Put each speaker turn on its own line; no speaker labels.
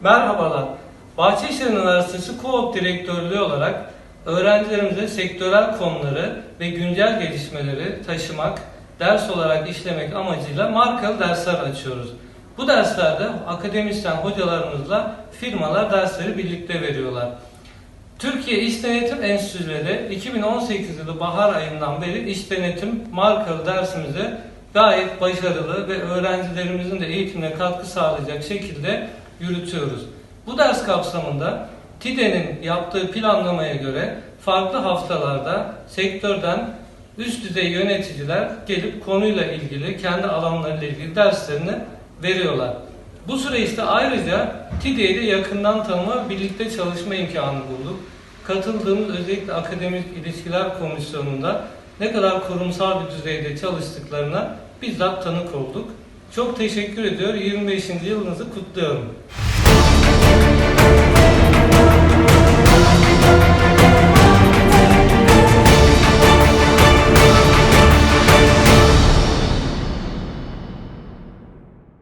Merhabalar. Bahçeşehir Üniversitesi Co-op Direktörlüğü olarak öğrencilerimize sektörel konuları ve güncel gelişmeleri taşımak, ders olarak işlemek amacıyla markalı dersler açıyoruz. Bu derslerde akademisyen hocalarımızla firmalar dersleri birlikte veriyorlar. Türkiye İş Denetim Enstitüleri 2018 yılı bahar ayından beri iş denetim markalı dersimizi gayet başarılı ve öğrencilerimizin de eğitimine katkı sağlayacak şekilde yürütüyoruz. Bu ders kapsamında TİDE'nin yaptığı planlamaya göre farklı haftalarda sektörden üst düzey yöneticiler gelip konuyla ilgili, kendi alanlarıyla ilgili derslerini veriyorlar. Bu süreçte ayrıca TİDE'yi de yakından tanıma, birlikte çalışma imkanı bulduk. Katıldığımız özellikle akademik ilişkiler komisyonunda ne kadar kurumsal bir düzeyde çalıştıklarına bizzat tanık olduk. Çok teşekkür ediyor. 25. yılınızı kutluyorum.